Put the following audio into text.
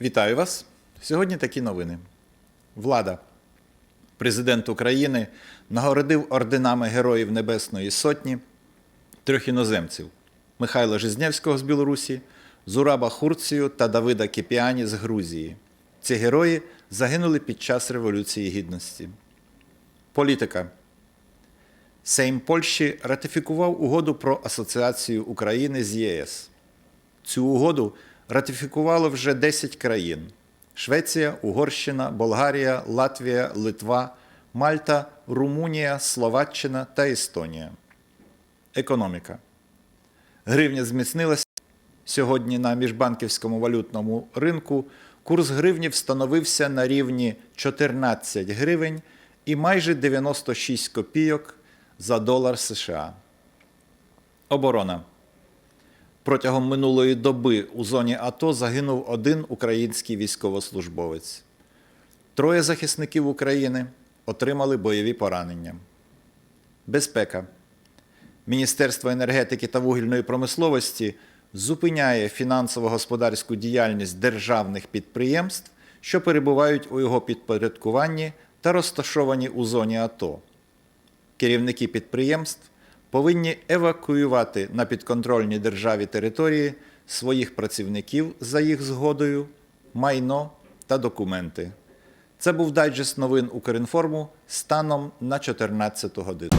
Вітаю вас. Сьогодні такі новини. Влада. Президент України нагородив орденами Героїв Небесної Сотні трьох іноземців Михайла Жизнєвського з Білорусі, Зураба Хурцію та Давида Кіпіані з Грузії. Ці герої загинули під час Революції Гідності. Політика. Сейм Польщі ратифікував угоду про асоціацію України з ЄС. Цю угоду ратифікувало вже 10 країн: Швеція, Угорщина, Болгарія, Латвія, Литва, Мальта, Румунія, Словаччина та Естонія. Економіка. Гривня зміцнилася сьогодні на міжбанківському валютному ринку. Курс гривні встановився на рівні 14 гривень і майже 96 копійок за долар США. Оборона. Протягом минулої доби у зоні АТО загинув один український військовослужбовець. Троє захисників України отримали бойові поранення. Безпека. Міністерство енергетики та вугільної промисловості зупиняє фінансово-господарську діяльність державних підприємств, що перебувають у його підпорядкуванні та розташовані у зоні АТО. Керівники підприємств повинні евакуювати на підконтрольні державі території своїх працівників за їх згодою, майно та документи. Це був дайджест новин Укрінформу станом на 14 годину.